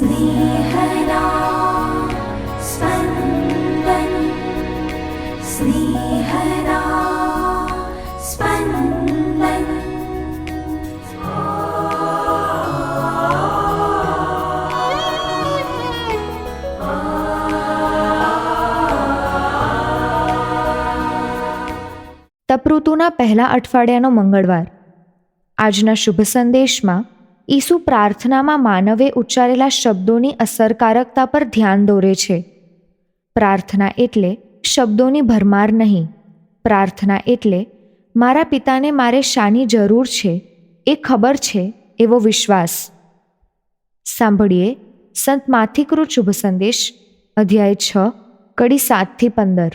स्नेहदा स्पन्दन् स्नेहदा स्पन्दन् તપઋતુના પહેલા અઠવાડિયાનો મંગળવાર આજના શુભ સંદેશમાં ઈસુ પ્રાર્થનામાં માનવે ઉચ્ચારેલા શબ્દોની અસરકારકતા પર ધ્યાન દોરે છે. પ્રાર્થના એટલે શબ્દોની ભરમાર નહીં. પ્રાર્થના એટલે મારા પિતાને મારે શાની જરૂર છે, એ ખબર છે, એવો વિશ્વાસ. સાંભળીએ સંત માથિકૃત શુભ સંદેશ, અધ્યાય છ, કડી સાતથી પંદર.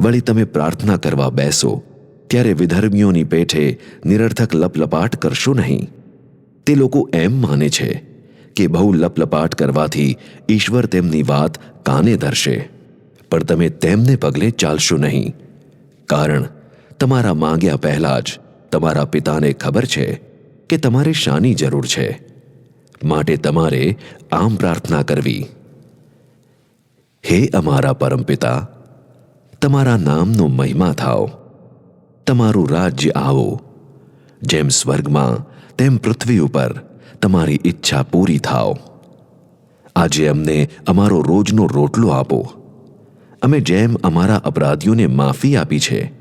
વળી તમે પ્રાર્થના કરવા બેસો, ત્યારે વિધર્મીઓની પેઠે નિરર્થક લપલપાટ કરશો નહીં. તે લોકો એમ માને છે કે બહુ લપલપાટ કરવાથી ઈશ્વર તેમની વાત કાને ધરશે? પણ તમે તેમને પગલે ચાલશો નહીં. કારણ, તમારા માંગ્યા પહેલા જ તમારા પિતાને ખબર છે કે તમારે શાની જરૂર છે. માટે તમારે આમ પ્રાર્થના કરવી. હે અમારા પરમપિતા, તમારા નામનો મહિમા થાવ તમારું રાજ્ય આવો, જેમ સ્વર્ગમાં તેમ પૃથ્વી ઉપર તમારી ઈચ્છા પૂરી થાવ આજે અમને અમારો રોજનો રોટલો આપો. અમે જેમ અમારા અપરાધીઓને માફી આપી છે,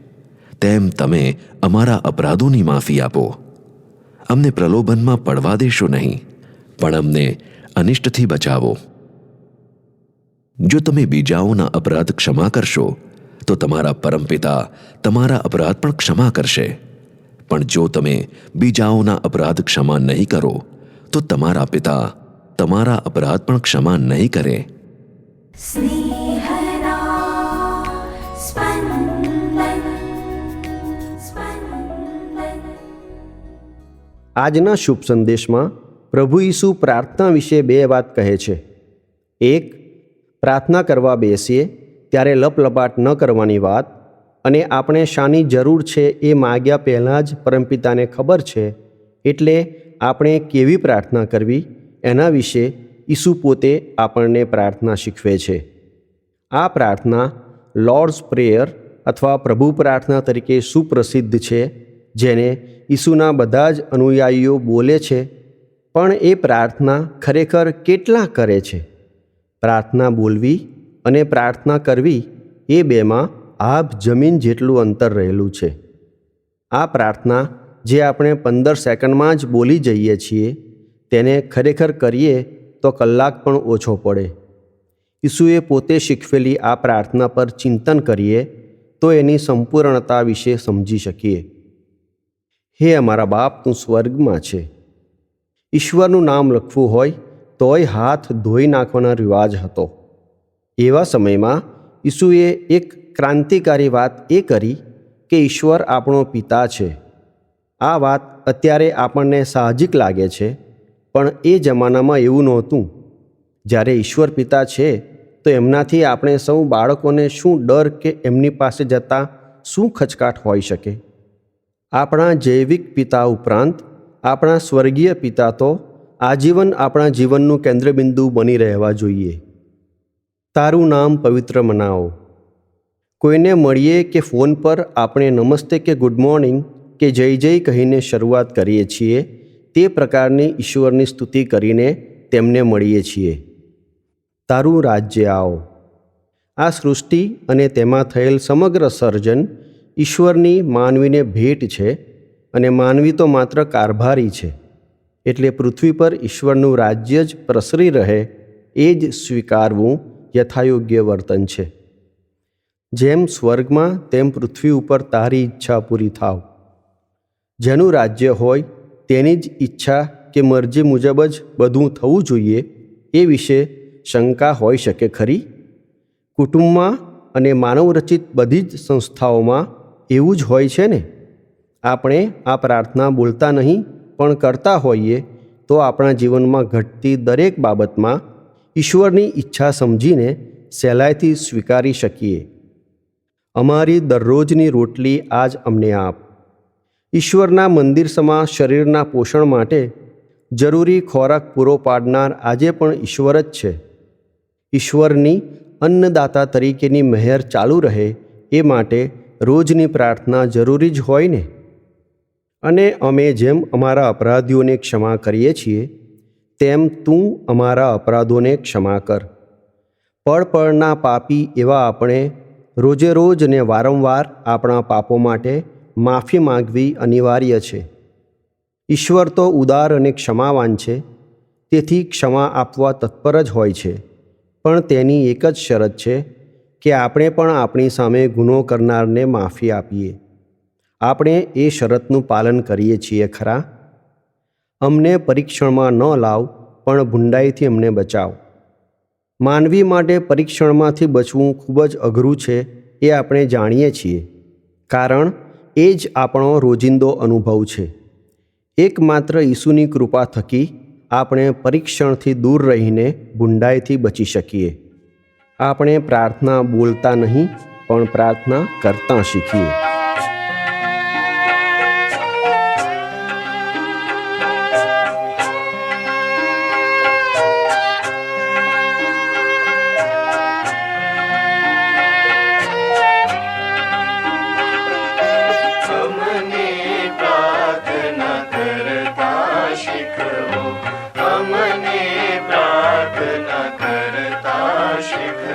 તેમ તમે અમારા અપરાધોની માફી આપો. અમને પ્રલોભનમાં પડવા દેશો નહીં, પણ અમને અનિષ્ટથી બચાવો. જો તમે બીજાઓના અપરાધ ક્ષમા કરશો, તો તમારા પરમપિતા તમારા અપરાધ પણ ક્ષમા કરશે. પણ જો તમે બીજાઓના અપરાધ ક્ષમા નહીં કરો તો તમારા પિતા તમારા અપરાધ પણ ક્ષમા નહીં કરે. આજના શુભ સંદેશમાં પ્રભુ ઈસુ પ્રાર્થના વિશે બે વાત કહે છે. એક પ્રાર્થના કરવા બેસીએ ત્યારે લપલપાટ ન કરવાની વાત અને આપણે શાની જરૂર છે એ માગ્યા પહેલાં જ પરમપિતાને ખબર છે, એટલે આપણે કેવી પ્રાર્થના કરવી? એના વિશે ઈસુ પોતે આપણને પ્રાર્થના શીખવે છે. આ પ્રાર્થના લોર્ડ્સ પ્રેયર અથવા પ્રભુ પ્રાર્થના તરીકે સુપ્રસિદ્ધ છે, જેને ઈસુના બધા જ અનુયાયીઓ બોલે છે, પણ એ પ્રાર્થના ખરેખર કેટલા કરે છે? પ્રાર્થના બોલવી અને પ્રાર્થના કરવી એ બેમાં આભ જમીન જેટલું અંતર રહેલું છે. આ પ્રાર્થના જે આપણે પંદર સેકન્ડમાં જ બોલી જઈએ છીએ, તેને ખરેખર કરીએ તો કલાક પણ ઓછો પડે. ઈસુએ પોતે શીખવેલી આ પ્રાર્થના પર ચિંતન કરીએ તો એની સંપૂર્ણતા વિશે સમજી શકીએ. હે અમારા બાપ, તું સ્વર્ગમાં છે. ઈશ્વરનું નામ લખવું હોય તોય હાથ ધોઈ નાખવાનો રિવાજ હતો. એવા સમયમાં ઈસુએ એક ક્રાંતિકારી વાત એ કરી કે ઈશ્વર આપણો પિતા છે. આ વાત અત્યારે આપણને સાહજિક લાગે છે, પણ એ જમાનામાં એવું નહોતું. જ્યારે ઈશ્વર પિતા છે, તો એમનાથી આપણે સૌ બાળકોને શું ડર કે એમની પાસે જતાં શું ખચકાટ હોઈ શકે? આપણા જૈવિક પિતા ઉપરાંત આપણા સ્વર્ગીય પિતા તો આજીવન આપણા જીવનનું કેન્દ્રબિંદુ બની રહેવા જોઈએ. તારું નામ પવિત્ર મનાવો. કોઈને મળીએ કે ફોન પર આપણે નમસ્તે કે ગુડ મોર્નિંગ કે જય જય કહીને શરૂઆત કરીએ છીએ, તે પ્રકારની ઈશ્વરની સ્તુતિ કરીને તેમને મળીએ છીએ. તારું રાજ્ય આવો. આ સૃષ્ટિ અને તેમાં થયેલ સમગ્ર સર્જન ઈશ્વરની માનવીને ભેટ છે અને માનવી તો માત્ર કારભારી છે, એટલે પૃથ્વી પર ઈશ્વરનું રાજ્ય જ પ્રસરી રહે, એ જ સ્વીકારવું યથાયોગ્ય વર્તન છે. જેમ સ્વર્ગમાં, તેમ પૃથ્વી ઉપર તારી ઈચ્છા પૂરી થાવ. જેનું રાજ્ય હોય, તેની જ ઈચ્છા કે મરજી મુજબ જ બધું થવું જોઈએ, એ વિશે શંકા હોઈ શકે ખરી? કુટુંબમાં અને માનવરચિત બધી જ સંસ્થાઓમાં એવું જ હોય છે ને? આપણે આ પ્રાર્થના બોલતા નહીં, પણ કરતા હોઈએ, તો આપણા જીવનમાં ઘટતી દરેક બાબતમાં ઈશ્વરની ઈચ્છા સમજીને સહેલાઈથી સ્વીકારી શકીએ. અમારી દરરોજની રોટલી આજ અમને આપ. ઈશ્વરના મંદિર સમા શરીરના પોષણ માટે જરૂરી ખોરાક પૂરો પાડનાર આજે પણ ઈશ્વર જ છે. ઈશ્વરની અન્નદાતા તરીકેની મહેર ચાલુ રહે એ માટે રોજની પ્રાર્થના જરૂરી જ હોય ને. અને અમે જેમ અમારા અપરાધીઓને ક્ષમા કરીએ છીએ તેમ તું અમારા અપરાધોને ક્ષમા કર. પળ પળના પાપી એવા આપણે રોજે રોજ ને વારંવાર આપણા પાપો માટે માફી માંગવી અનિવાર્ય છે. ઈશ્વર તો ઉદાર અને ક્ષમાવાન છે, તેથી ક્ષમા આપવા તત્પર જ હોય છે. પણ તેની એક જ શરત છે કે આપણે પણ આપણી સામે ગુનો કરનારને માફી આપીએ. આપણે એ શરતનું પાલન કરીએ છીએ ખરા? અમને પરીક્ષણમાં ન લાવ, પણ ભૂંડાઈથી અમને બચાવ. માનવી માટે પરીક્ષણમાંથી બચવું ખૂબ જ અઘરું છે એ આપણે જાણીએ છીએ. કારણ, એ જ આપણો રોજિંદો અનુભવ છે. એકમાત્ર ઈસુની કૃપા થકી આપણે પરીક્ષણથી દૂર રહીને ભૂંડાઈથી બચી શકીએ. આપણે પ્રાર્થના બોલતા નહીં, પણ પ્રાર્થના કરતાં શીખીએ.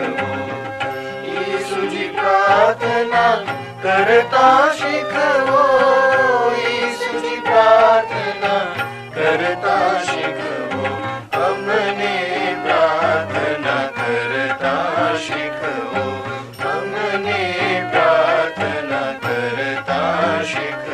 શીખવો ઈસુજી પ્રાર્થના કરતા શીખવો ઈસુજી પ્રાર્થના કરતા શીખવો અમને પ્રાર્થના કરતા શીખવો અમને પ્રાર્થના કરતા શીખવો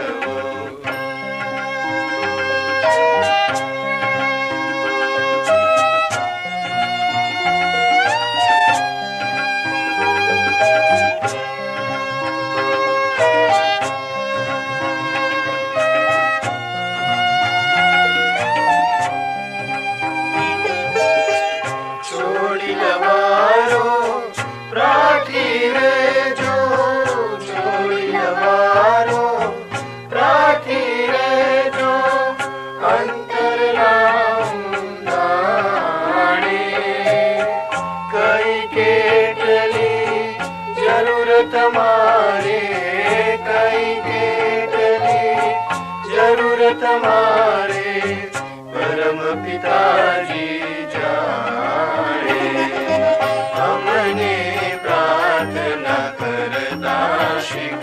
मारे कई केटली जरूरत जरतमाे परम पिताजी जाने। हमने प्रार्थना अमने प्रार्थनाशिक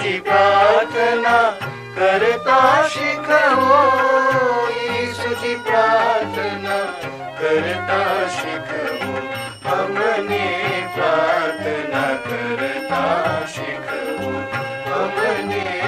तुझी प्रार्थना करता प्राथना शिखी प्रार्थना करता शिखो प्रार्थना करता शिख हमने